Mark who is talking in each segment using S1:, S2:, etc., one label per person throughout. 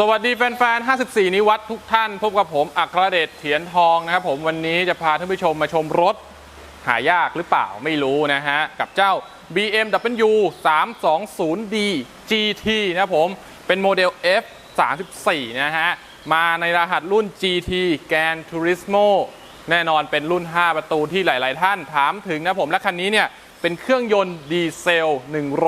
S1: สวัสดีแฟนๆ 54 นิวัตทุกท่าน พบกับผมอัครเดชเถียนทองนะครับผมวันนี้จะพาท่านผู้ชมมาชมรถ หายากหรือเปล่าไม่รู้นะฮะ กับเจ้า BMW 320D GT นะครับผม เป็นโมเดล F 34นะฮะ มาในรหัสรุ่น GT Gran Turismo แน่นอนเป็นรุ่น 5 ประตูที่หลาย ๆ ท่านถามถึงนะผม และคันนี้เนี่ย เป็นเครื่องยนต์ดีเซล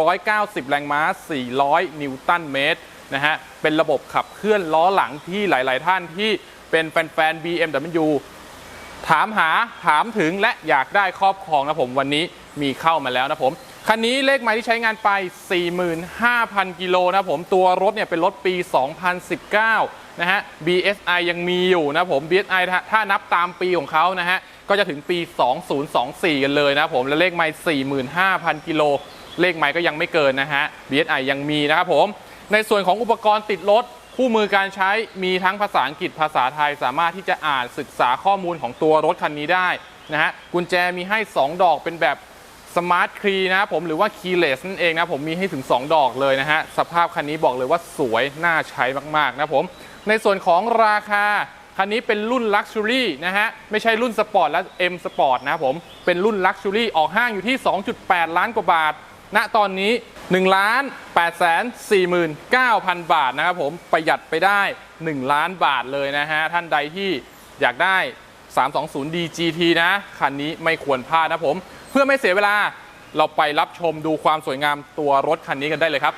S1: 190 แรงม้า 400 นิวตันเมตร นะฮะ เป็นระบบขับเคลื่อนล้อหลังที่หลาย ๆ ท่านที่เป็นแฟนๆ BMW ถามหาถามถึงและอยากได้ครอบครองนะผมวันนี้มีเข้ามาแล้วนะผมคันนี้เลขหมายที่ใช้งานไป 45,000 กิโลนะผมตัวรถเนี่ยเป็นรถปี 2019 นะฮะ BSI ยังมีอยู่นะผม BSI ถ้าถ้านับตามปีของเขานะฮะ ก็จะถึงปี 2024 กันเลยนะผม และเลขไมล์45,000 กิโล เลขไมล์ก็ยังไม่เกินนะฮะ BSI ยังมีนะครับผม ในส่วนของอุปกรณ์ติดรถคู่มือการใช้มีทั้งภาษาอังกฤษภาษาไทยสามารถที่จะอ่านศึกษาข้อมูลของตัวรถคันนี้ได้นะฮะกุญแจมีให้ 2 ดอกเป็นแบบสมาร์ทคีนะผมหรือว่าคีเลสนั่นเองนะผมมีให้ถึง 2 ดอกเลยนะฮะสภาพคันนี้บอกเลยว่าสวยน่าใช้มากๆนะผมในส่วนของราคาคันนี้เป็นรุ่น Luxury นะฮะไม่ใช่รุ่นสปอร์ตและ M Sport นะผมเป็นรุ่น Luxury ออกห้างอยู่ที่ 2.8 ล้านกว่าบาท ณตอนนี้1ล้าน8แสน49,000 บาทนะครับผมประหยัดไปได้ 1 ล้านบาทเลยนะฮะ ท่านใดที่อยากได้ 320D GT นะ คันนี้ไม่ควรพลาดนะผม เพื่อไม่เสียเวลาเราไปรับชมดูความสวยงามตัวรถคันนี้กันได้เลยครับ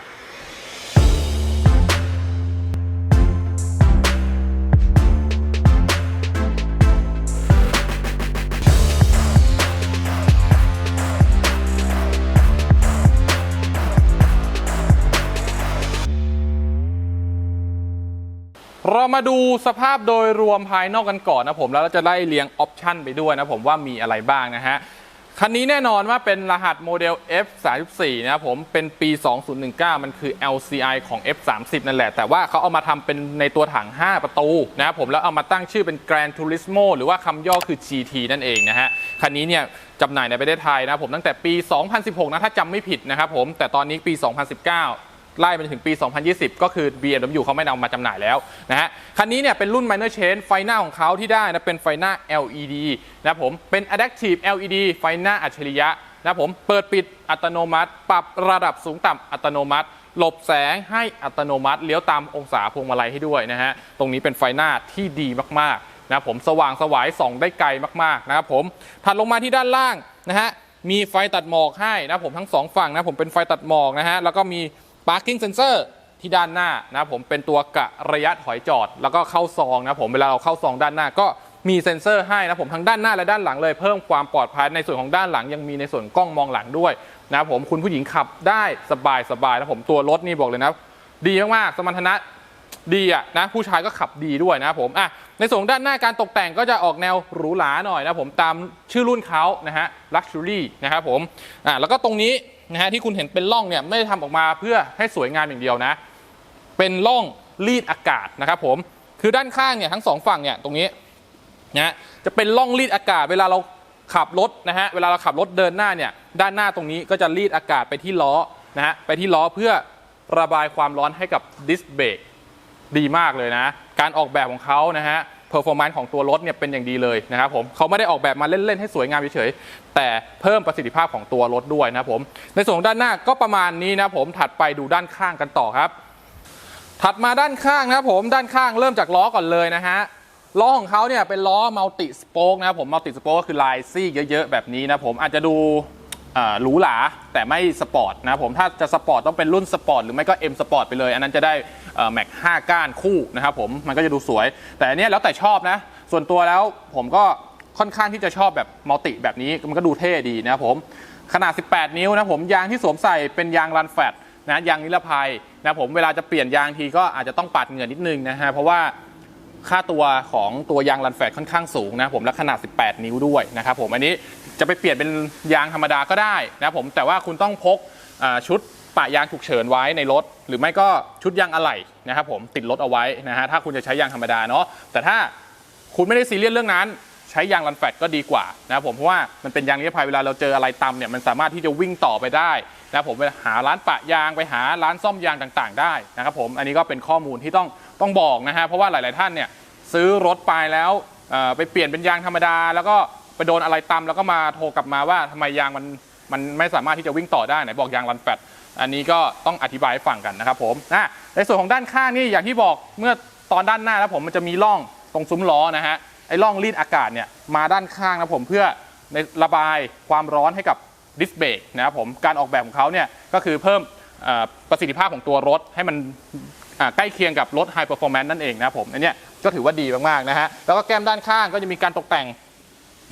S1: เรามาดูสภาพโดยรวมภายนอกกันก่อนนะผมแล้วเราจะไล่เรียงออปชันไปด้วยนะผมว่ามีอะไรบ้างนะฮะคันนี้แน่นอนว่าเป็นรหัสโมเดล F34 นะครับผมเป็นปี 2019 มันคือ LCI ของ F30 นั่นแหละ แต่ว่าเขาเอามาทำเป็นในตัวถัง 5 ประตูนะครับผมแล้วเอามาตั้งชื่อเป็น Gran Turismo หรือว่าคำย่อคือ GT นั่นเองนะฮะ คันนี้เนี่ยจำหน่ายในประเทศไทยนะผมตั้งแต่ปี 2016 นะ ถ้าจำไม่ผิดนะครับผมแต่ตอนนี้ปี 2019 ไล่ไปถึงปี 2020 ก็คือ BMW เขาไม่นำมาจำหน่ายแล้วนะฮะ คันนี้เนี่ยเป็นรุ่น minor change ไฟหน้าของเขาที่ได้นะเป็นไฟหน้า LED นะผม เป็น adaptive LED ไฟหน้าอัจฉริยะนะผม เปิดปิดอัตโนมัติ ปรับระดับสูงต่ำอัตโนมัติ หลบแสงให้อัตโนมัติ เลี้ยวตามองศาพวงมาลัยให้ด้วยนะฮะ ตรงนี้เป็นไฟหน้าที่ดีมากๆนะผมสว่างสวายส่องได้ไกลมากๆนะครับผม ถัดลงมาที่ด้านล่างนะฮะ มีไฟตัดหมอกให้นะผมทั้งสองฝั่งนะผมเป็นไฟตัดหมอกนะฮะ แล้วก็มี parking sensor ที่ด้านหน้านะผมเป็นตัวกะระยะถอยจอด แล้วก็เข้าซองนะผมเวลาเราเข้าซองด้านหน้าก็มีเซ็นเซอร์ให้นะผมทั้งด้านหน้าและด้านหลังเลยเพิ่มความปลอดภัยในส่วนของด้านหลังยังมีในส่วนกล้องมองหลังด้วยนะผมคุณผู้หญิงขับได้สบายสบายนะผมตัวรถนี่บอกเลยนะ ดีมากๆสมรรถนะดีอะนะผู้ชายก็ขับดีด้วยนะผมอะในส่วนด้านหน้าการตกแต่งก็จะออกแนวหรูหราหน่อยนะผมตามชื่อรุ่นเขานะฮะ luxury นะครับผมอะแล้วก็ตรงนี้ นะฮะที่คุณเห็นเป็นร่องเนี่ยไม่ได้ทำออกมาเพื่อให้สวยงามอย่างเดียวนะ เป็นร่องรีดอากาศนะครับผมคือด้านข้างเนี่ยทั้งสองฝั่งเนี่ยตรงนี้นะจะเป็นร่องรีดอากาศเวลาเราขับรถนะฮะเวลาเราขับรถเดินหน้าเนี่ยด้านหน้าตรงนี้ก็จะรีดอากาศไปที่ล้อนะฮะไปที่ล้อเพื่อระบายความร้อนให้กับดิสเบรกดีมากเลยนะ การออกแบบของเขานะฮะ เพอร์ฟอร์แมนซ์ของตัวรถเนี่ยเป็นอย่างดีเลยนะครับผมเขาไม่ได้ออกแบบมาเล่น ๆ ให้สวยงามเฉยๆแต่เพิ่มประสิทธิภาพของตัวรถด้วยนะครับผมในส่วนของด้านหน้าก็ประมาณนี้นะผมถัดไปดูด้านข้างกันต่อครับ ถัดมาด้านข้างนะครับผมด้านข้างเริ่มจากล้อก่อนเลยนะฮะล้อของเขาเนี่ยเป็นล้อมัลติสโป๊กนะครับผมมัลติสโป๊กก็คือลายซี่เยอะๆแบบนี้นะผมอาจจะดูหรูหราแต่ไม่สปอร์ตนะครับผมถ้าจะสปอร์ตต้องเป็นรุ่นสปอร์ตหรือไม่ก็ M สปอร์ตไปเลย อันนั้นจะได้ แม็ก5ก้านคู่นะครับผมมันก็จะดูสวย แต่อันเนี้ยแล้วแต่ชอบนะ ส่วนตัวแล้วผมก็ค่อนข้างที่จะชอบแบบมัลติแบบนี้มันก็ดูเท่ดีนะครับผมขนาด 18 นิ้วนะผมยางที่สวมใส่เป็นยางรันแฟตนะยางนิรภัยนะผมเวลาจะเปลี่ยนยางทีก็อาจจะต้องปัดเหงื่อนิดนึงนะฮะเพราะว่าค่าตัวของตัวยางรันแฟตค่อนข้างสูงนะผมและขนาด 18 นิ้วด้วยนะครับผมอันนี้จะไปเปลี่ยนเป็นยางธรรมดาก็ได้นะผมแต่ว่าคุณต้องพกชุด ปะยางฉุกเฉินไว้ในรถ หรือไม่ก็ชุดยางอะไหล่นะครับผมติดรถเอาไว้นะฮะถ้าคุณจะใช้ยางธรรมดาเนาะแต่ถ้าคุณไม่ได้ซีเรียสเรื่องนั้น ใช้ยางรันแฟตก็ดีกว่านะครับผมเพราะว่ามันเป็นยางนิรภัยเวลาเราเจออะไรตำเนี่ยมันสามารถที่จะวิ่งต่อไปได้นะครับผมไปหาร้านปะยางไปหาร้านซ่อมยางต่างๆ ได้นะครับผมอันนี้ก็เป็นข้อมูลที่ต้องต้องบอกนะฮะเพราะว่าหลาย ๆ ท่านเนี่ยซื้อรถไปแล้วไปเปลี่ยนเป็นยางธรรมดา แล้วก็ไปโดนอะไรตำแล้วก็มาโทรกลับมาว่าทำไมยางมันมันไม่สามารถที่จะวิ่งต่อได้ไหนบอกยางรันแฟต อันนี้ก็ต้องอธิบายให้ฟังกันนะครับผมนะในส่วนของด้านข้างนี่อย่างที่บอกเมื่อตอนด้านหน้าแล้วผมมันจะมีร่องตรงซุ้มล้อนะฮะไอ้ร่องรีดอากาศเนี่ยมาด้านข้างนะผมเพื่อในระบายความร้อนให้กับดิสเบรกนะครับผมการออกแบบของเขาเนี่ยก็คือเพิ่มประสิทธิภาพของตัวรถให้มันใกล้เคียงกับรถไฮเปอร์ฟอร์แมนซ์นั่นเองนะครับผมอันนี้ก็ถือว่าดีมากๆนะฮะแล้วก็แก้มด้านข้างก็จะมีการตกแต่ง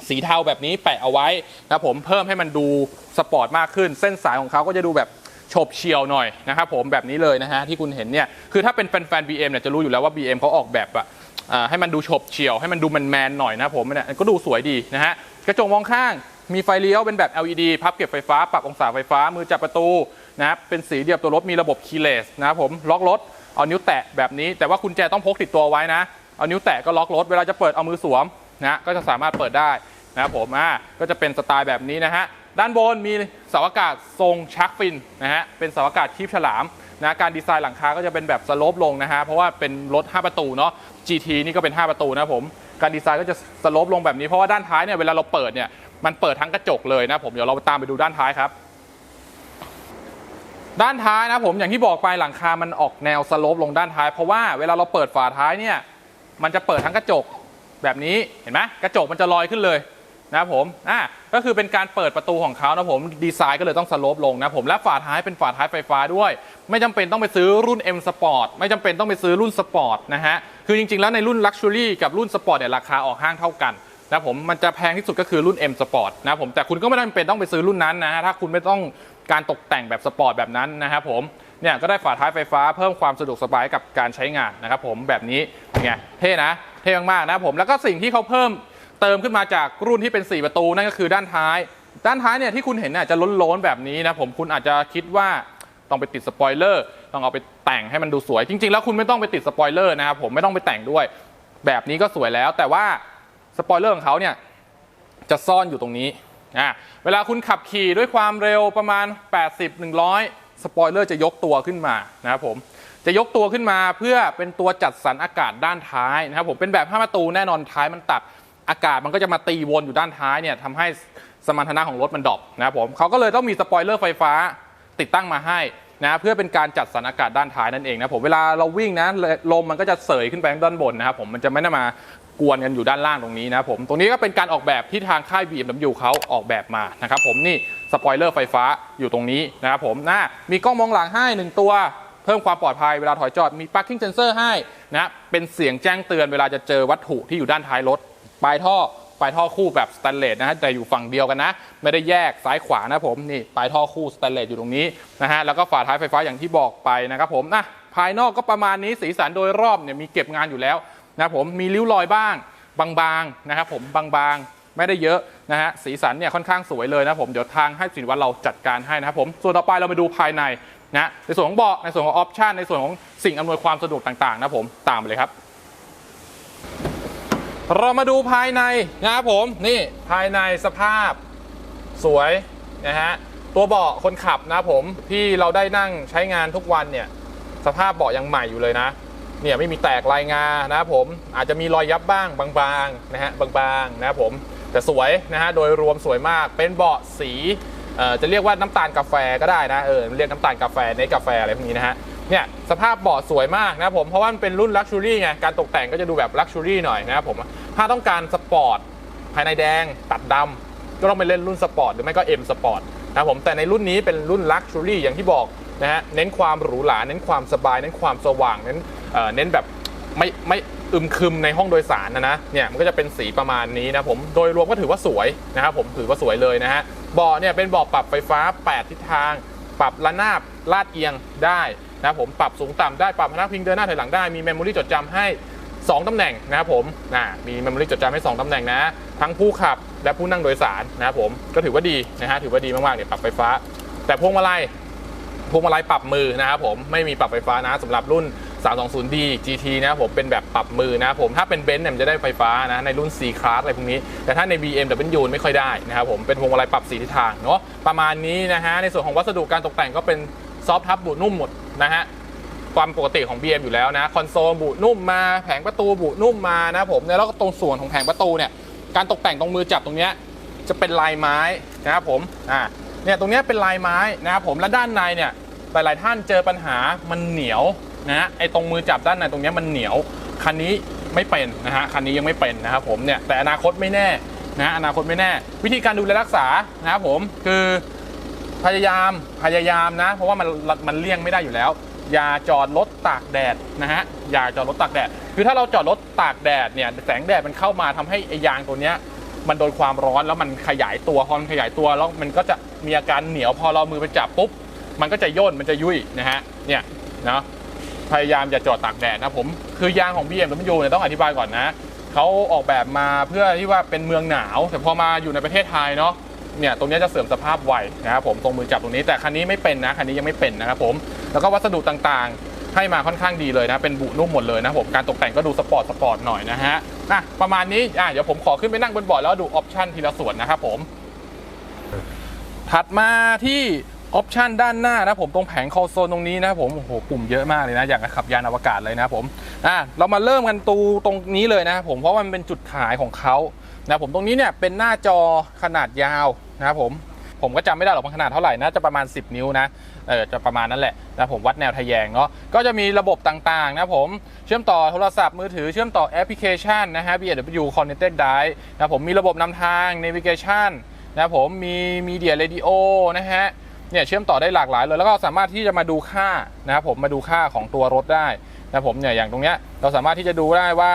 S1: สีเทาแบบนี้แปะเอาไว้นะครับผมเพิ่มให้มันดูสปอร์ตมากขึ้น เส้นสายของเขาก็จะดูแบบ ฉบเฉียวหน่อยนะครับผมแบบนี้เลยนะฮะที่คุณเห็นเนี่ยคือถ้าเป็นแฟนๆ BM เนี่ยจะรู้อยู่แล้วว่า BM เขาออกแบบอะให้มันดูฉบเฉียว ให้มันดูแมนๆหน่อยนะผมเนี่ยก็ดูสวยดีนะฮะกระจกมองข้างมีไฟเลี้ยวเป็นแบบ LED พับเก็บไฟฟ้า ปรับองศาไฟฟ้า มือจับประตูนะครับเป็นสีเดียวตัวรถมีระบบคีย์เลสนะครับผมล็อกรถเอานิ้วแตะแบบนี้ แต่ว่ากุญแจต้องพกติดตัวไว้นะ เอานิ้วแตะก็ล็อกรถเวลาจะเปิดเอามือสวมนะก็จะสามารถเปิดได้นะครับผมอ่าก็จะเป็นสไตล์แบบนี้นะฮะ ด้านบนมีเสาอากาศทรงชักฟินนะฮะเป็นเสาอากาศคีบฉลามนะการดีไซน์หลังคาก็จะเป็นแบบสโลปลงนะฮะเพราะว่าเป็นรถ 5 ประตูเนาะ GT นี่ก็เป็น 5 ประตูนะผมการดีไซน์ก็จะสโลปลงแบบนี้เพราะว่าด้านท้ายเนี่ยเวลาเราเปิดเนี่ยมันเปิดทั้งกระจกเลยนะผมเดี๋ยวเราตามไปดูด้านท้ายครับ ด้านท้ายนะผมอย่างที่บอกไปหลังคา มันออกแนวสโลปลงด้านท้าย เพราะว่าเวลาเราเปิดฝาท้ายเนี่ยมันจะเปิดทั้งกระจกแบบนี้เห็นไหมกระจกมันจะลอยขึ้นเลย นะครับผมอ่าก็คือเป็นการเปิดประตูของเขานะผมดีไซน์ก็เลยต้องสโลปลงนะผมและฝาท้ายเป็นฝาท้ายไฟฟ้าด้วย ไม่จำเป็นต้องไปซื้อรุ่น M Sport ไม่จำเป็นต้องไปซื้อรุ่น Sport นะฮะคือจริงๆแล้วในรุ่น Luxury กับรุ่น Sport เนี่ยราคาออกห้างเท่ากันนะผมมันจะแพงที่สุดก็คือรุ่น M Sport นะผมแต่คุณก็ไม่จำเป็นต้องไปซื้อรุ่นนั้นนะฮะถ้าคุณไม่ต้องการตกแต่งแบบสปอร์ตแบบนั้นนะครับผมเนี่ยก็ได้ฝาท้ายไฟฟ้าเพิ่มความสะดวกสบายกับการใช้งานนะครับผมแบบนี้เป็นไงเท่นะเท่มากๆนะผมแล้วก็สิ่งที่เขาเพิ่ม เติมขึ้นมาจากรุ่นที่เป็น 4 ประตูนั่นก็คือด้านท้าย ด้านท้ายเนี่ยที่คุณเห็นเนี่ยจะล้นๆแบบนี้นะผมคุณอาจจะคิดว่าต้องไปติดสปอยเลอร์ต้องเอาไปแต่งให้มันดูสวย จริง ๆ แล้วคุณไม่ต้องไปติดสปอยเลอร์นะครับผมไม่ต้องไปแต่งด้วย แบบนี้ก็สวยแล้ว แต่ว่าสปอยเลอร์ของเขาเนี่ยจะซ่อนอยู่ตรงนี้อะเวลาคุณขับขี่ด้วยความเร็วประมาณ 80 100 สปอยเลอร์จะยกตัวขึ้นมานะครับผมจะยกตัวขึ้นมาเพื่อเป็นตัวจัดสรรอากาศด้านท้ายนะครับผมเป็นแบบ5ประตูแน่นอนท้ายมันตัด อากาศมันก็จะมาตีวนอยู่ด้านท้ายเนี่ยทำให้สมรรถนะของรถมันดรอปนะครับผมเขาก็เลยต้องมีสปอยเลอร์ไฟฟ้าติดตั้งมาให้นะเพื่อเป็นการจัดสรรอากาศด้านท้ายนั่นเองนะผมเวลาเราวิ่งนะลมมันก็จะเสยขึ้นไปด้านบนนะครับผมมันจะไม่ได้มากวนกันอยู่ด้านล่างตรงนี้นะผมตรงนี้ก็เป็นการออกแบบที่ทางค่าย BMW เขาออกแบบมานะครับผมนี่สปอยเลอร์ไฟฟ้าอยู่ตรงนี้นะครับผมนะมีกล้องมองหลังให้หนึ่งตัว เพิ่มความปลอดภัยเวลาถอยจอดมี parking sensor ให้นะเป็นเสียงแจ้งเตือนเวลาจะเจอวัตถุที่อยู่ด้านท้ายรถ ปลายท่อปลายท่อคู่แบบสแตนเลสนะฮะแต่อยู่ฝั่งเดียวกันนะ ไม่ได้แยกซ้ายขวานะผมนี่ปลายท่อคู่สแตนเลสอยู่ตรงนี้นะฮะแล้วก็ฝาท้ายไฟฟ้าอย่างที่บอกไปนะครับผมนะภายนอกก็ประมาณนี้สีสันโดยรอบเนี่ยมีเก็บงานอยู่แล้วนะผมมีริ้วรอยบ้างบางๆนะครับผมบางๆไม่ได้เยอะนะฮะสีสันเนี่ยค่อนข้างสวยเลยนะผมเดี๋ยวทางให้สินวัตเราจัดการให้นะครับผมส่วนต่อไปเรามาดูภายในนะในส่วนของเบาะในส่วนของออปชันในส่วนของสิ่งอำนวยความสะดวกต่างๆนะผมตามไปเลยครับ เรามาดูภายในนะครับผมนี่ภายในสภาพสวยนะฮะตัวเบาะคนขับนะผมที่เราได้นั่งใช้งานทุกวันเนี่ยสภาพเบาะยังใหม่อยู่เลยนะเนี่ยไม่มีแตกลายงานะครับผมอาจจะมีรอยยับบ้างบางๆนะฮะบางๆนะครับผมแต่สวยนะฮะโดยรวมสวยมากเป็นเบาะสีจะเรียกว่าน้ำตาลกาแฟก็ได้นะเออเรียกน้ำตาลกาแฟในกาแฟอะไรพวกนี้นะฮะเนี่ยสภาพเบาะสวยมากนะครับผมเพราะว่ามันเป็นรุ่นลักชัวรี่ไงการตกแต่งก็จะดูแบบลักชัวรี่หน่อยนะครับผม ถ้าต้องการสปอร์ตภายในแดงตัดดำก็ต้องไปเล่นรุ่นสปอร์ตหรือไม่ก็ M สปอร์ตนะผมแต่ในรุ่นนี้เป็นรุ่นลักชัวรี่อย่างที่บอกนะฮะเน้นความหรูหราเน้นความสบาย เน้นความสว่างเน้นเอ่อเน้นแบบไม่ไม่อึมครึมในห้องโดยสารนะนะเนี่ยมันก็จะเป็นสีประมาณนี้นะผมโดยรวมก็ถือว่าสวยนะครับผมถือว่าสวยเลยนะฮะเบาะเนี่ยเป็นเบาะปรับไฟฟ้า 8 ทิศทาง ปรับระนาบลาดเอียงได้นะผมปรับสูงต่ำได้ปรับพนักพิงเดินหน้าถอยหลังได้มีเมมโมรี่จดจำให้ 2ตำแหน่งนะครับผมนะมีเมมโมรี่จดจำให้2ตำแหน่งนะ ทั้งผู้ขับและผู้นั่งโดยสารนะครับผมก็ถือว่าดีนะฮะถือว่าดีมากๆเนี่ยปรับไฟฟ้า แต่พวงมาลัยพวงมาลัยปรับมือนะครับผมไม่มีปรับไฟฟ้านะสำหรับรุ่น 320D GT นะผมเป็นแบบปรับมือนะผมถ้าเป็นเบนซ์เนี่ยจะได้ไฟฟ้านะในรุ่น C Class อะไรพวกนี้ แต่ถ้าใน BMW ไม่ค่อยได้นะครับผมเป็นพวงมาลัยปรับสีทิศทางเนาะประมาณนี้นะฮะในส่วนของวัสดุการตกแต่งก็เป็นซอฟทับบุนุ่มหมดนะฮะ ความปกติของ BM อยู่แล้วนะคอนโซลบุนุ่มมาแผงประตูบุนุ่มมานะผมเนี่ยแล้วก็ตรงส่วนของแผงประตูเนี่ยการตกแต่งตรงมือจับตรงเนี้ยจะเป็นลายไม้นะครับผมอ่าเนี่ยตรงนี้เป็นลายไม้นะครับผมและด้านในเนี่ยหลายๆท่านเจอปัญหามันเหนียวนะไอ้ตรงมือจับด้านในตรงนี้มันเหนียวคันนี้ไม่เป็นนะฮะคันนี้ยังไม่เป็นนะครับผมเนี่ยแต่อนาคตไม่แน่นะอนาคตไม่แน่ วิธีการดูแลรักษานะครับผมคือพยายามพยายามนะ เพราะว่ามันมันเลี่ยงไม่ได้อยู่แล้ว อย่าจอดรถตากแดดนะฮะอย่าจอดรถตากแดด คือถ้าเราจอดรถตากแดดเนี่ยแสงแดดมันเข้ามาทำให้ไอ้ยางตัวเนี้ยมันโดนความร้อนแล้วมันขยายตัวพอมันขยายตัวแล้วมันก็จะมีอาการเหนียวพอเรามือไปจับปุ๊บมันก็จะย่นมันจะยุ่ยนะฮะเนี่ยนะพยายามอย่าจอดตากแดดนะผมคือยางของ BMW เนี่ยต้องอธิบายก่อนนะเขาออกแบบมาเพื่อที่ว่าเป็นเมืองหนาว แต่พอมาอยู่ในประเทศไทยเนาะเนี่ยตรงนี้จะเสื่อมสภาพไวนะครับผมตรงมือจับตรงนี้แต่คันนี้ไม่เป็นนะคันนี้ยังไม่เป็นนะครับผม แล้วก็วัสดุต่างๆ ให้มาค่อนข้างดีเลยนะ เป็นบุนุ่มหมดเลยนะผมการตกแต่งก็ดูสปอร์ตสปอร์ตหน่อยนะฮะอะประมาณนี้อะเดี๋ยวผมขอขึ้นไปนั่งบนเบาะแล้วดูออปชันทีละส่วนนะครับผมถัดมาที่ออปชันด้านหน้านะผมตรงแผงคอโซนตรงนี้นะผมโอ้โหปุ่มเยอะมากเลยนะ อยากขับยานอวกาศเลยนะผมอะเรามาเริ่มกันตูตรงนี้เลยนะผมเพราะมันเป็นจุดขายของเขานะผมตรงนี้เนี่ยเป็นหน้าจอขนาดยาวนะครับผม ผมก็จำไม่ได้หรอกมันขนาดเท่าไหร่นะจะประมาณ 10 นิ้วนะเออจะประมาณนั้นแหละนะผมวัดแนวทะแยงเนาะก็จะมีระบบต่างๆนะผมเชื่อมต่อโทรศัพท์มือถือเชื่อมต่อแอปพลิเคชันนะฮะ BW Connected Drive นะผมมีระบบนำทาง Navigation นะผมมี Media Radio นะฮะเนี่ยเชื่อมต่อได้หลากหลายเลย แล้วก็สามารถที่จะมาดูค่านะครับผมมาดูค่าของตัวรถได้นะผมเนี่ยอย่างตรงเนี้ยเราสามารถที่จะดูได้ว่า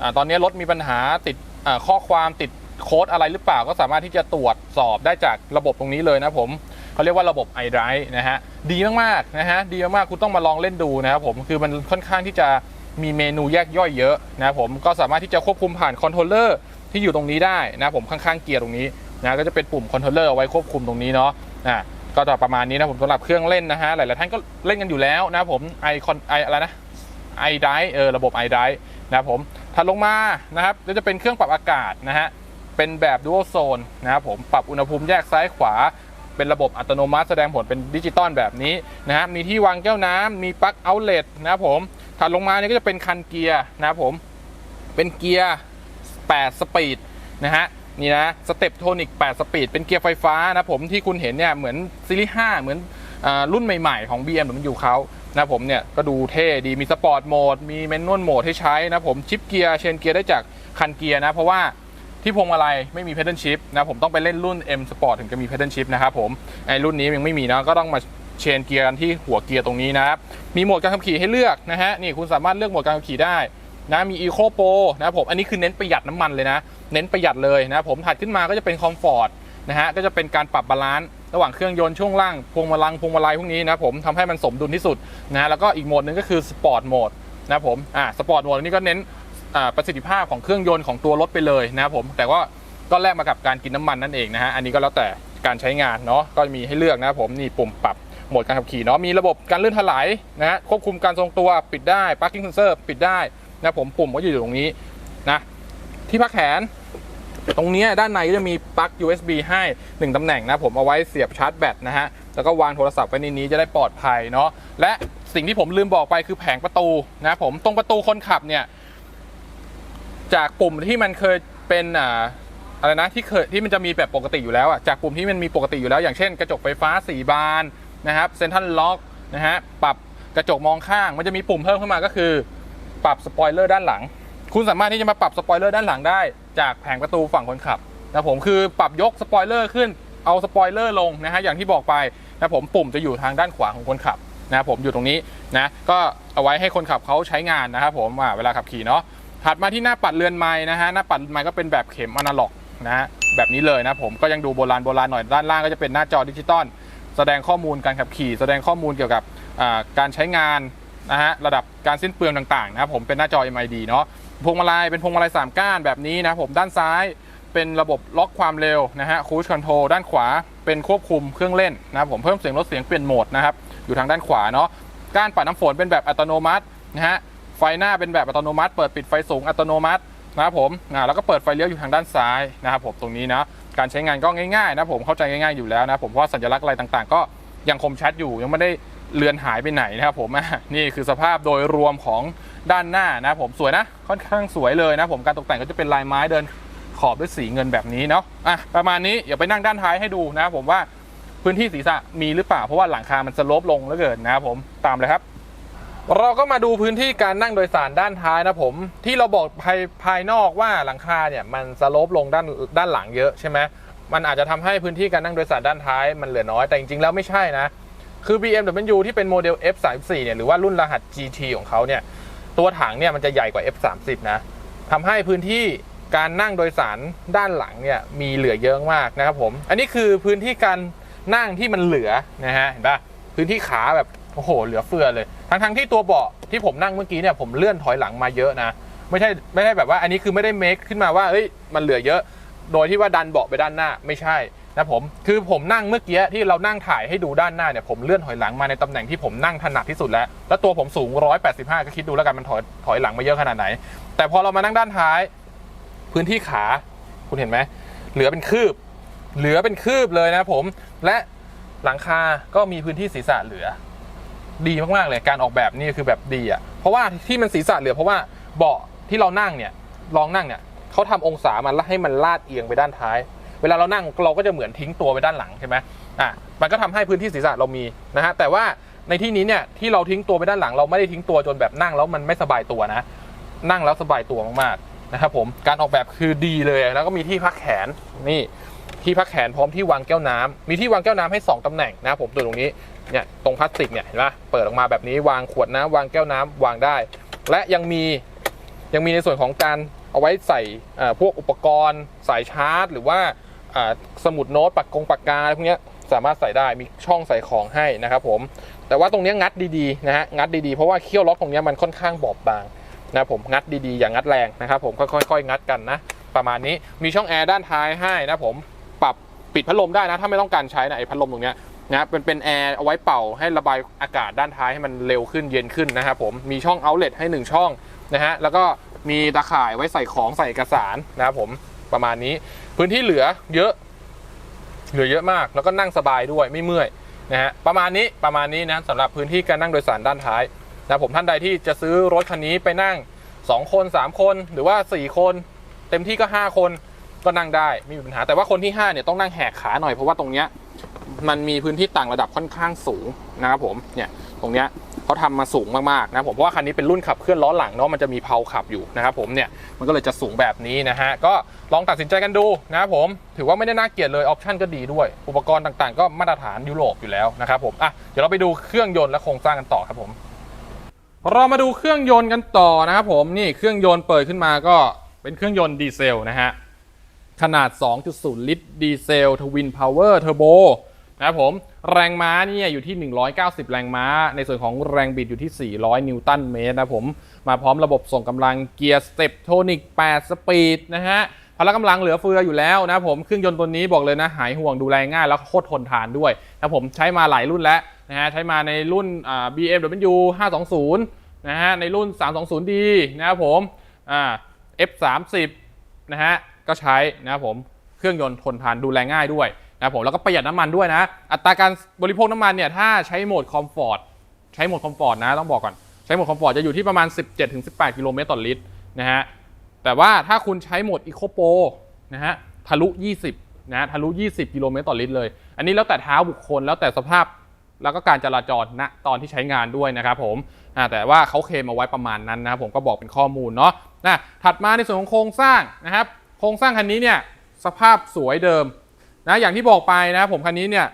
S1: อตอนนี้รถมีปัญหาติดข้อความติด โค้ดอะไรหรือเปล่าก็สามารถที่จะตรวจสอบได้จากระบบตรงนี้เลยนะผมเขาเรียกว่าระบบ i d r i v e นะฮะดีมากๆนะฮะดีมากๆคุณต้องมาลองเล่นดูนะครับผมคือมันค่อนข้างที่จะมีเมนูแยกย่อยเยอะนะผมก็สามารถที่จะควบคุมผ่านคอนโทรลเลอร์ที่อยู่ตรงนี้ได้นะผมข้างๆเกียร์ตรงนี้นะก็จะเป็นปุ่มคอนโทรลเลอร์เอาไว้ควบคุมตรงนี้เนาะอะก็จะประมาณนี้นะผมสำหรับเครื่องเล่นนะฮะหลายๆท่านก็เล่นกันอยู่แล้วนะผมไอคอนไออะไรนะไอไดเออระบบไอไดนะครับผมถัดลงมานะครับก็จะเป็นเครื่องปรับอากาศนะฮะ เป็นแบบดู a l โซนนะครับผมปรับอุณหภูมิแยกซ้ายขวา เป็นระบบอัตโนมัติแสดงผลเป็นดิจิตอลแบบนี้นะฮะมีที่วางแก้วน้ำมีปลั๊กเอาเล t นะครับผมถัดลงมาเนี่ยก็จะเป็นคันเกียร์นะครับผมเป็นเกียร์ 8 สปีดนะฮะนี่นะสเต็ปโทนิก 8 สปีด เป็นเกียร์ไฟฟ้านะผมที่คุณเห็นเนี่ยเหมือนซีรีส์ 5 เหมือนอรุ่นใหม่ๆ ของ BMW เขานะผมเนี่ยก็ดูเท่ดีมีสปอร์ตโหมด มีแมนนวลโหมดให้ใช้นะผมชิปเกียร์เชนเกียร์ได้จากคันเกียร์นะ เพราะว่า ที่พวงมาลัยไม่มี pedal shift นะผมต้องไปเล่นรุ่น M Sport ถึงจะมี pedal shift นะครับผมไอรุ่นนี้ยังไม่มีนะก็ต้องมาเชนเกียร์กันที่หัวเกียร์ตรงนี้นะครับมีโหมดการขับขี่ให้เลือกนะฮะนี่คุณสามารถเลือกโหมดการขับขี่ได้นะมี Eco Pro นะผมอันนี้คือเน้นประหยัดน้ำมันเลยนะ เน้นประหยัดเลยนะผมถัดขึ้นมาก็จะเป็นคอมฟอร์ตนะฮะก็จะเป็นการปรับบาลานซ์ระหว่างเครื่องยนต์ช่วงล่างพวงมาลังพวงมาลัยพวกนี้นะผมทำให้มันสมดุลที่สุดนะแล้วก็อีกโหมดหนึงก็คือสปอร์ตโหมดนะผมอ่าสปอร์ตโหมดนี้ก็เน้น ประสิทธิภาพของเครื่องยนต์ของตัวรถไปเลยนะครับผมแต่ว่าก็แลกมากับการกินน้ำมันนั่นเองนะฮะอันนี้ก็แล้วแต่การใช้งานเนาะก็มีให้เลือกนะครับผมนี่ปุ่มปรับโหมดการขับขี่เนาะมีระบบการเลื่อนถลายนะฮะควบคุมการทรงตัวปิดได้ parking sensor ปิดได้นะผมปุ่มก็อยู่ตรงนี้นะที่พักแขนตรงนี้ด้านในจะมีปลั๊ก USB ให้ 1ตำแหน่งนะผมเอาไว้เสียบชาร์จแบตนะฮะ แล้วก็วางโทรศัพท์ไว้ในนี้จะได้ปลอดภัยเนาะและสิ่งที่ผมลืมบอกไปคือแผงประตูนะผมตรงประตูคนขับเนี่ย จากปุ่มที่มันเคยเป็นอ่าอะไรนะที่เคยที่มันจะมีแบบปกติอยู่แล้วอะจากปุ่มที่มันมีปกติอยู่แล้ว อย่างเช่น กระจกไฟฟ้า 4 บานนะครับเซนทัลล็อกนะฮะปรับกระจกมองข้าง มันจะมีปุ่มเพิ่มขึ้นมาก็คือ ปรับสปอยเลอร์ด้านหลัง คุณสามารถที่จะมาปรับสปอยเลอร์ด้านหลังได้ จากแผงประตูฝั่งคนขับนะผมคือปรับยกสปอยเลอร์ขึ้นเอาสปอยเลอร์ลงนะฮะอย่างที่บอกไปนะผมปุ่มจะอยู่ทางด้านขวาของคนขับนะผมอยู่ตรงนี้นะก็เอาไว้ให้คนขับเขาใช้งานนะครับผมเวลาขับขี่เนาะ ถัดมาที่หน้าปัดเรือนไม้นะฮะหน้าปัดไม้ก็เป็นแบบเข็มอนาล็อกนะฮะแบบนี้เลยนะผมก็ยังดูโบราณโบราณหน่อยด้านล่างก็จะเป็นหน้าจอดิจิตอลแสดงข้อมูลการขับขี่ แสดงข้อมูลเกี่ยวกับการใช้งานนะฮะระดับการสิ้นเปลืองต่างๆนะครับผมเป็นหน้าจอ MID เนาะพวงมาลัยเป็นพวงมาลัย3ก้านแบบนี้นะผมด้านซ้ายเป็นระบบล็อกความเร็วนะฮะคูชคอนโทรลด้านขวาเป็นควบคุมเครื่องเล่นนะครับผมเพิ่มเสียงลดเสียงเปลี่ยนโหมดนะครับอยู่ทางด้านขวาเนาะก้านปัดน้ำฝนเป็นแบบอัตโนมัตินะฮะ ไฟหน้าเป็นแบบอัตโนมัติ เปิดปิดไฟสูงอัตโนมัตินะครับผมอ่าแล้วก็เปิดไฟเลี้ยวอยู่ทางด้านซ้ายนะครับผมตรงนี้นะการใช้งานก็ง่ายๆนะผมเข้าใจง่ายๆอยู่แล้วนะผมเพราะสัญลักษณ์อะไรต่างๆ ก็ยังคมชัดอยู่ยังไม่ได้เลือนหายไปไหนนะครับผมนี่คือสภาพโดยรวมของด้านหน้านะผมสวยนะค่อนข้างสวยเลยนะผมการตกแต่งก็จะเป็นลายไม้เดินขอบด้วยสีเงินแบบนี้เนาะอะประมาณนี้เดี๋ยวไปนั่งด้านท้ายให้ดูนะครับผมว่าพื้นที่ศีรษะมีหรือเปล่าเพราะว่าหลังคามันสโลปลงแล้วเกินนะครับผมตามเลยครับ เราก็มาดูพื้นที่การนั่งโดยสารด้านท้ายนะผม ที่เราบอกภายภายนอกว่าหลังคาเนี่ยมันสโลปลงด้านด้านหลังเยอะใช่ไหมมันอาจจะทำให้พื้นที่การนั่งโดยสารด้านท้ายมันเหลือน้อยแต่จริงๆแล้วไม่ใช่นะ คือ BMW ที่เป็นโมเดล F34 เนี่ยหรือว่ารุ่นรหัส GT ของเขาเนี่ยตัวถังเนี่ยมันจะใหญ่กว่า F30 นะทำให้พื้นที่การนั่งโดยสารด้านหลังเนี่ยมีเหลือเยอะมากนะครับผม อันนี้คือพื้นที่การนั่งที่มันเหลือนะฮะเห็นปะพื้นที่ขาแบบโอ้โหเหลือเฟือเลย ทั้งทั้งๆที่ตัวเบาะที่ผมนั่งเมื่อกี้เนี่ยผมเลื่อนถอยหลังมาเยอะนะ ไม่ใช่ไม่ได้แบบว่าอันนี้คือไม่ได้เมคขึ้นมาว่าเอ้ยมันเหลือเยอะ โดยที่ว่าดันเบาะไปด้านหน้าไม่ใช่นะผมคือผมนั่งเมื่อกี้ที่เรานั่งถ่ายให้ดูด้านหน้าเนี่ยผมเลื่อนถอยหลังมาในตำแหน่งที่ผมนั่งถนัดที่สุดแล้ว แล้วตัวผมสูง 185 ก็คิดดูแล้วกันมันถอยถอยหลังมาเยอะขนาดไหน แต่พอเรามานั่งด้านท้าย พื้นที่ขาคุณเห็นไหมเหลือเป็นคืบ เหลือเป็นคืบเลยนะผมและหลังคาก็มีพื้นที่ศีรษะเหลือ ดีมากๆเลยการออกแบบนี่คือแบบดีอะเพราะว่าที่มันศีรษะเหลือเพราะว่าเบาะที่เรานั่งเนี่ยลองนั่งเนี่ยเขาทำองศามันให้มันลาดเอียงไปด้านท้าย เวลาเรานั่งเราก็จะเหมือนทิ้งตัวไปด้านหลังใช่ไหมอะมันก็ทำให้พื้นที่ศีรษะเรามีนะฮะแต่ว่าในที่นี้เนี่ยที่เราทิ้งตัวไปด้านหลัง เราไม่ได้ทิ้งตัวจนแบบนั่งแล้วมันไม่สบายตัวนะ นั่งแล้วสบายตัวมากๆนะครับผมการออกแบบคือดีเลยแล้วก็มีที่พักแขนนี่ที่พักแขนพร้อมที่วางแก้วน้ำมีที่วางแก้วน้ำให้สองตำแหน่งนะครับผมตัวตรงนี้ เนี่ยตรงพลาสติกเนี่ยเห็นปะเปิดออกมาแบบนี้วางขวดน้ำวางแก้วน้ำวางได้ และยังมียังมีในส่วนของการเอาไว้ใส่พวกอุปกรณ์ สายชาร์จ หรือว่าสมุดโน้ตปากกงปากกาอะไรพวกนี้สามารถใส่ได้มีช่องใส่ของให้นะครับผมแต่ว่าตรงเนี้ยงัดดีๆนะฮะงัดดีๆเพราะว่าเขี้ยวล็อกตรงเนี้ยมันค่อนข้างบอบบางนะผมงัดดีๆ อย่างงัดแรงนะครับผมค่อยๆ งัดกันนะ ประมาณนี้มีช่องแอร์ด้านท้ายให้นะผมปรับปิดพัดลมได้นะ ถ้าไม่ต้องการใช้นะไอ้พัดลมตรงเนี้ย นะเป็นเป็นแอร์เอาไว้เป่าให้ระบายอากาศด้านท้ายให้มันเร็วขึ้นเย็นขึ้นนะครับผมมีช่องเอาท์เลทให้ 1 ช่องนะฮะแล้วก็มีตาข่ายไว้ใส่ของใส่เอกสารนะครับผมประมาณนี้ พื้นที่เหลือเยอะ เหลือเยอะมาก แล้วก็นั่งสบายด้วยไม่เมื่อยนะฮะประมาณนี้ประมาณนี้นะสำหรับพื้นที่การนั่งโดยสารด้านท้ายนะผมท่านใดที่จะซื้อรถคันนี้ไปนั่ง 2 คน 3 คน หรือว่า 4 คน เต็มที่ก็ 5 คนก็นั่งได้ไม่มีปัญหาแต่ว่าคนที่5เนี่ยต้องนั่งแหกขาหน่อยเพราะว่าตรงเนี้ย มันมีพื้นที่ต่างระดับค่อนข้างสูงนะครับผมเนี่ยตรงเนี้ยเขาทำมาสูงมากๆนะผมเพราะว่าคันนี้เป็นรุ่นขับเคลื่อนล้อหลังเนาะมันจะมีเพลาขับอยู่นะครับผมเนี่ยมันก็เลยจะสูงแบบนี้นะฮะก็ลองตัดสินใจกันดูนะครับผมถือว่าไม่ได้น่าเกลียดเลยออปชั่นก็ดีด้วย อุปกรณ์ต่างๆ ก็มาตรฐานยุโรปอยู่แล้วนะครับผมอะเดี๋ยวเราไปดูเครื่องยนต์และโครงสร้างกันต่อครับผมเรามาดูเครื่องยนต์กันต่อนะครับผมนี่เครื่องยนต์เปิดขึ้นมาก็เป็นเครื่องยนต์ดีเซลนะฮะขนาด 2.0 ลิตรดีเซลทวินพาวเวอร์เทอร์โบ นะครับผมแรงม้าเนี่ยอยู่ที่ 190 แรงม้า ในส่วนของแรงบิดอยู่ที่ 400 นิวตันเมตรนะผมมาพร้อมระบบส่งกำลังเกียร์สเตปโทนิก 8 สปีดนะฮะพละกำลังเหลือเฟืออยู่แล้วนะครับผมเครื่องยนต์ตัวนี้บอกเลยนะหายห่วงดูแลง่ายแล้วโคตรทนทานด้วยนะผมใช้มาหลายรุ่นแล้วนะฮะใช้มาในรุ่นอ่า BMW 520 นะฮะในรุ่น 320D นะครับผมอ่า F30 นะฮะก็ใช้นะครับผมเครื่องยนต์ทนทานดูแลง่ายด้วย นะผมแล้วก็ประหยัดน้ำมันด้วยนะ อัตราการบริโภคน้ำมันเนี่ยถ้าใช้โหมดคอมฟอร์ตใช้โหมดคอมฟอร์ตนะต้องบอกก่อน ใช้โหมดคอมฟอร์ตจะอยู่ที่ประมาณ 17-18 กิโลเมตรต่อลิตรนะฮะแต่ว่าถ้าคุณใช้โหมดอีโคโปนะฮะทะลุ 20นะทะลุ 20 กิโลเมตรต่อลิตรเลย อันนี้แล้วแต่เท้าบุคคลแล้วแต่สภาพแล้วก็การจราจรณตอนที่ใช้งานด้วยนะครับผมแต่ว่าเขาเคลมเอาไว้ประมาณนั้นนะครับผมก็บอกเป็นข้อมูลเนาะนะถัดมาในส่วนของโครงสร้างนะครับโครงสร้างคันนี้เนี่ยสภาพสวยเดิม นะอย่างที่บอกไปนะครับผมคันนี้เนี่ย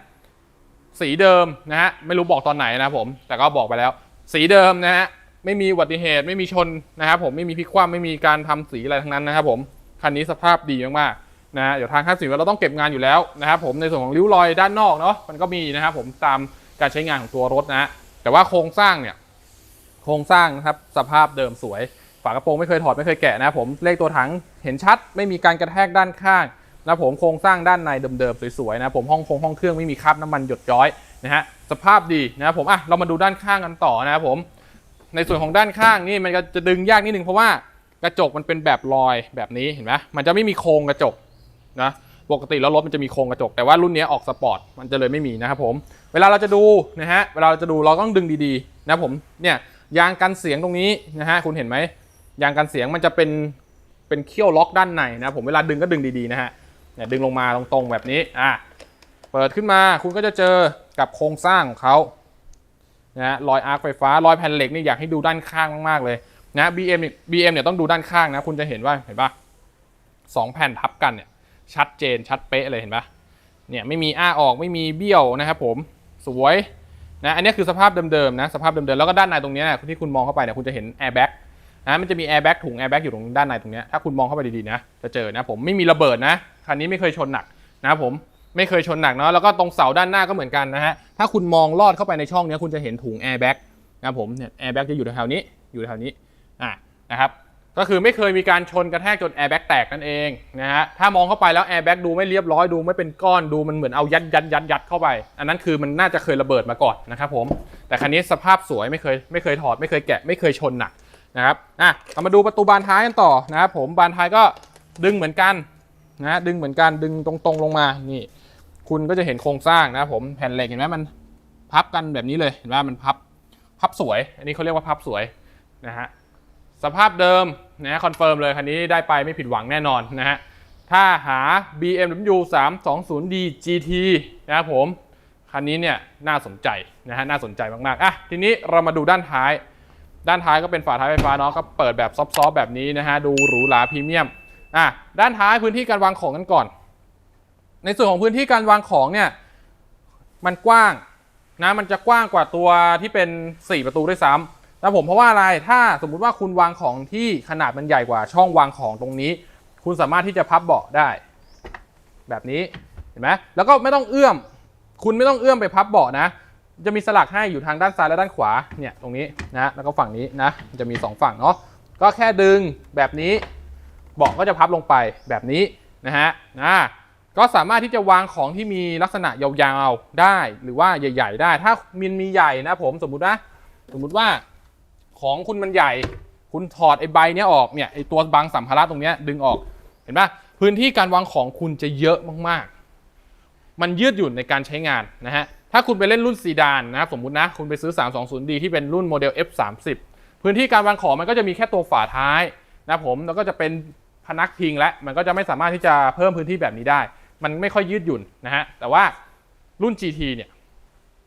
S1: สีเดิมนะฮะไม่รู้บอกตอนไหนนะผมแต่ก็บอกไปแล้ว สีเดิมนะฮะไม่มีอุบัติเหตุไม่มีชนนะครับผมไม่มีพลิกคว่ำไม่มีการทำสีอะไรทั้งนั้นนะครับผมคันนี้สภาพดีมากๆนะเดี๋ยวทางค่าสีเราต้องเก็บงานอยู่แล้วนะครับผมในส่วนของริ้วรอยด้านนอกเนาะมันก็มีนะครับผมตามการใช้งานของตัวรถนะฮะแต่ว่าโครงสร้างเนี่ยโครงสร้างนะครับสภาพเดิมสวย ฝากระโปรงไม่เคยถอดไม่เคยแกะนะผมเลขตัวถังเห็นชัด ไม่มีการกระแทกด้านข้าง นะผมโครงสร้างด้านในเดิมๆสวยๆนะผมห้องคงห้องเครื่องไม่มีคราบน้ำมันหยดย้อยนะฮะสภาพดีนะผมอะเรามาดูด้านข้างกันต่อนะครับผมในส่วนของด้านข้างนี่มันก็จะดึงยากนิดนึงเพราะว่ากระจกมันเป็นแบบลอยแบบนี้เห็นไหมมันจะไม่มีโครงกระจกนะปกติแล้วรถมันจะมีโครงกระจก แต่ว่ารุ่นนี้ออกสปอร์ตมันจะเลยไม่มีนะครับผมเวลาเราจะดูนะฮะเวลาเราจะดูเราต้องดึงดีๆนะผมเนี่ยยางกันเสียงตรงนี้นะฮะคุณเห็นไหมยางกันเสียงมันจะเป็นเป็นเขี้ยวล็อกด้านในนะผมเวลาดึงก็ดึงดีๆนะฮะ เนี่ยดึงลงมาตรงๆแบบนี้อะเปิดขึ้นมาคุณก็จะเจอกับโครงสร้างของเขานะฮะรอยอาร์คไฟฟ้ารอยแผ่นเหล็กนี่อยากให้ดูด้านข้างมากๆเลยนะ BM BM เนี่ยต้องดูด้านข้างนะคุณจะเห็นว่าเห็นปะสองแผ่นทับกันเนี่ยชัดเจนชัดเป๊ะเลยเห็นปะเนี่ยไม่มีอ้าออกไม่มีเบี้ยวนะครับผมสวยนะอันนี้คือสภาพเดิมๆนะสภาพเดิมๆแล้วก็ด้านในตรงเนี้ยที่คุณมองเข้าไปเนี่ยคุณจะเห็นแอร์แบ็ก นะมันจะมีแอร์แบ็กถุงแอร์แบ็กอยู่ตรงด้านในตรงนี้ถ้าคุณมองเข้าไปดีๆนะจะเจอนะผมไม่มีระเบิดนะคันนี้ไม่เคยชนหนักนะผมไม่เคยชนหนักเนาะแล้วก็ตรงเสาด้านหน้าก็เหมือนกันนะฮะถ้าคุณมองลอดเข้าไปในช่องนี้คุณจะเห็นถุงแอร์แบ็กนะผมเนี่ยแอร์แบ็กจะอยู่แถวนี้อยู่แถวนี้อะนะครับก็คือไม่เคยมีการชนกระแทกจนแอร์แบ็กแตกนั่นเองนะฮะถ้ามองเข้าไปแล้วแอร์แบ็กดูไม่เรียบร้อยดูไม่เป็นก้อนดูมันเหมือนเอายัดยัดยัดยัดเข้าไป อันนั้นคือมันน่าจะเคยระเบิดมาก่อนนะครับผมแต่คันนี้สภาพสวยไม่เคยไม่เคยถอดไม่เคยแกะไม่เคยชนหนัก นะครับอะเรามาดูประตูบานท้ายกันต่อนะครับผมบานท้ายก็ดึงเหมือนกันนะดึงเหมือนกันดึงตรงๆลงมานี่คุณก็จะเห็นโครงสร้างนะครับผมแผ่นเหล็กเห็นไหมมันพับกันแบบนี้เลยเห็นว่ามันพับพับสวย อันนี้เขาเรียกว่าพับสวยนะฮะสภาพเดิมนะคอนเฟิร์มเลยคันนี้ได้ไปไม่ผิดหวังแน่นอนนะฮะถ้าหา BMW 320D GT นะครับผมคันนี้เนี่ยน่าสนใจนะฮะน่าสนใจมากๆอะทีนี้เรามาดูด้านท้าย ด้านท้ายก็เป็นฝาท้ายไฟฟ้าเนาะก็เปิดแบบซอฟต์ๆแบบนี้นะฮะดูหรูหราพรีเมียมอะด้านท้ายพื้นที่การวางของกันก่อน ในส่วนของพื้นที่การวางของเนี่ยมันกว้างนะมันจะกว้างกว่าตัวที่เป็น 4 ประตูด้วยซ้ำนะผมเพราะว่าอะไรถ้าสมมุติว่าคุณวางของที่ขนาดมันใหญ่กว่าช่องวางของตรงนี้ คุณสามารถที่จะพับเบาะได้ แบบนี้เห็นไหมแล้วก็ไม่ต้องเอื้อม คุณไม่ต้องเอื้อมไปพับเบาะนะ จะมีสลักให้อยู่ทางด้านซ้ายและด้านขวาเนี่ยตรงนี้นะแล้วก็ฝั่งนี้นะจะมีสองฝั่งเนาะก็แค่ดึงแบบนี้เบาะก็จะพับลงไปแบบนี้นะฮะนะก็สามารถที่จะวางของที่มีลักษณะยาวๆได้หรือว่าใหญ่ ๆ ได้ ถ้ามินมีใหญ่นะผมสมมุตินะสมมุติว่าของคุณมันใหญ่ คุณถอดไอ้ใบเนี้ยออกเนี่ยไอ้ตัวบังสัมภาระตรงเนี้ยดึงออกเห็นปะพื้นที่การวางของคุณจะเยอะมากๆ มันยืดหยุ่นในการใช้งานนะฮะ ถ้าคุณไปเล่นรุ่นซีดานนะครับสมมุตินะ คุณไปซื้อ 320D ที่เป็นรุ่นโมเดล F30 พื้นที่การวางของมันก็จะมีแค่ตัวฝาท้ายนะผมแล้วก็จะเป็นพนักพิงและมันก็จะไม่สามารถที่จะเพิ่มพื้นที่แบบนี้ได้ มันไม่ค่อยยืดหยุ่นนะฮะแต่ว่ารุ่น GT เนี่ย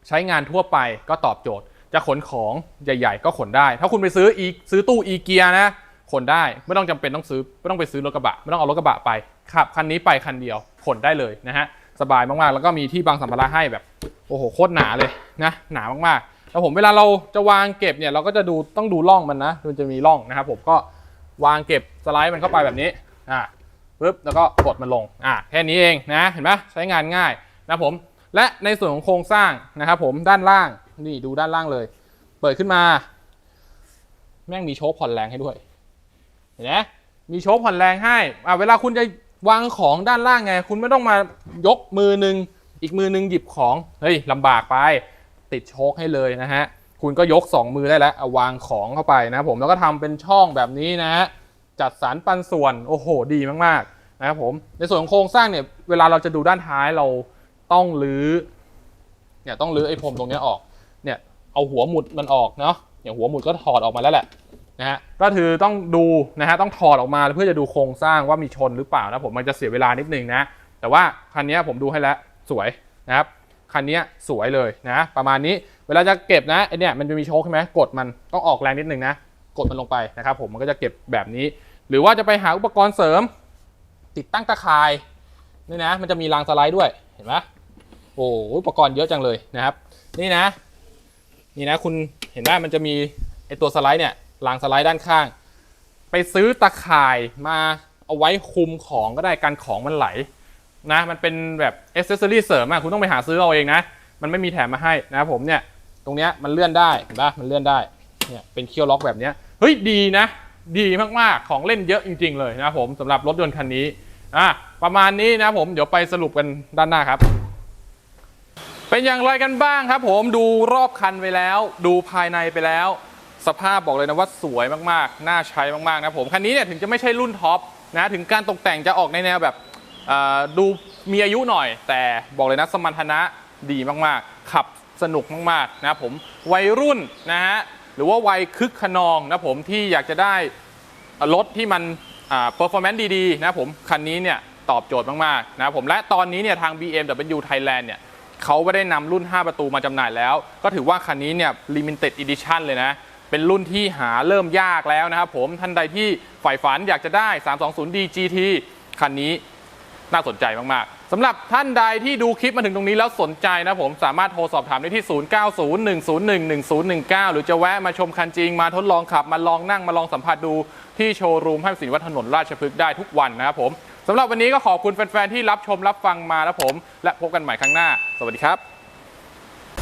S1: ใช้งานทั่วไปก็ตอบโจทย์ จะขนของใหญ่ ๆ ก็ขนได้ ถ้าคุณไปซื้ออีซื้อตู้อีเกียนะขนได้ไม่ต้องจำเป็นต้องซื้อไม่ต้องไปซื้อรถกระบะไม่ต้องเอารถกระบะไปขับคันนี้ไปคันเดียวขนได้เลยนะฮะสบายมากๆ แล้วก็มีที่บังสัมภาระให้แบบ โอ้โหโคตรหนาเลยนะหนามากๆแล้วผมเวลาเราจะวางเก็บเนี่ยเราก็จะดูต้องดูร่องมันนะมันจะมีร่องนะครับผมก็วางเก็บสไลด์มันเข้าไปแบบนี้อ่าปึ๊บแล้วก็กดมันลงอ่าแค่นี้เองนะเห็นไหมใช้งานง่ายนะผมและในส่วนของโครงสร้างนะครับผมด้านล่างนี่ดูด้านล่างเลย เปิดขึ้นมา แม่งมีโชคผ่อนแรงให้ด้วยเห็นไหมมีโชคผ่อนแรงให้อ่าเวลาคุณจะวางของด้านล่างไง คุณไม่ต้องมายกมือหนึ่ง อีกมือหนึ่งหยิบของเฮ้ยลำบากไป ติดโชคให้เลยนะฮะคุณก็ยก 2 มือได้แล้ววางของเข้าไปนะผมแล้วก็ทำเป็นช่องแบบนี้นะฮะจัดสรรปันส่วนโอ้โหดีมากๆนะครับผมในส่วนของโครงสร้างเนี่ยเวลาเราจะดูด้านท้ายเราต้องรื้อเนี่ยต้องรื้อไอ้พรมตรงนี้ออกเนี่ยเอาหัวหมุดมันออกเนาะอย่างหัวหมุดก็ถอดออกมาแล้วแหละนะฮะก็คือต้องดูนะฮะต้องถอดออกมาเพื่อจะดูโครงสร้างว่ามีชนหรือเปล่านะผมมันจะเสียเวลานิดนึงนะแต่ว่าคันนี้ผมดูให้แล้ว สวยนะครับคันนี้สวยเลยนะประมาณนี้เวลาจะเก็บนะไอเนี่ยมันจะมีโชคใช่ไหมกดมันต้องออกแรงนิดนึงนะกดมันลงไปนะครับผมมันก็จะเก็บแบบนี้ หรือว่าจะไปหาอุปกรณ์เสริม ติดตั้งตะข่ายนี่นะมันจะมีรางสไลด์ด้วยเห็นไหมโอ้อุปกรณ์เยอะจังเลยนะครับ นี่นะ นี่นะคุณเห็นไหมมันจะมีไอตัวสไลด์เนี่ยรางสไลด์ด้านข้าง ไปซื้อตะข่ายมาเอาไว้คุมของก็ได้กันของมันไหล นะมันเป็นแบบอ c เซอรี่เสริมอะคุณต้องไปหาซื้อเอาเองนะ มันไม่มีแถมมาให้นะครับผมเนี่ยตรงเนี้ยมันเลื่อนได้เห็นปะมันเลื่อนได้เนี่ยเป็นเคียวล็อกแบบเนี้ยเฮ้ยดีนะ ดีมากๆของเล่นเยอะจริง ๆ เลยนะครับผมสำหรับรถยนต์คันนี้อะประมาณนี้นะผมเดี๋ยวไปสรุปกันด้านหน้าครับ เป็นอย่างไรกันบ้างครับ ผมดูรอบคันไปแล้ว ดูภายในไปแล้ว สภาพบอกเลยนะว่าสวยมากๆ น่าใช้มากๆนะผมคันนี้เนี่ยถึงจะไม่ใช่รุ่นท็อปนะถึงการตกแต่งจะออกในแนวแบบ ดูมีอายุหน่อย แต่บอกเลยนะสมรรถนะดีมากๆ ขับสนุกมากๆนะผมวัยรุ่นนะฮะหรือว่าวัยคึกขนองนะผมที่อยากจะได้รถที่มันอ่า performance ดี ๆ นะผมคันนี้เนี่ยตอบโจทย์มากๆนะผมและตอนนี้เนี่ยทาง BMW Thailand เนี่ยเขาไม่ได้นำรุ่น 5 ประตูมาจำหน่ายแล้ว ก็ถือว่าคันนี้เนี่ย limited edition เลยนะ เป็นรุ่นที่หาเริ่มยากแล้วนะครับผมท่านใดที่ใฝ่ฝันอยากจะได้ 320D GT คันนี้ น่าสนใจมากๆสำหรับท่านใดที่ดูคลิปมาถึงตรงนี้แล้วสนใจนะผมสามารถโทรสอบถามได้ที่ 0901011019 หรือจะแวะมาชมคันจริงมาทดลองขับ มาลองนั่งมาลองสัมผัสดูที่โชว์รูมให้สินวัฒนถนนราชพฤกษ์ได้ทุกวันนะครับผมสำหรับวันนี้ก็ขอบคุณแฟนๆที่รับชมรับฟังมานะผม และพบกันใหม่ครั้งหน้า สวัสดีครับ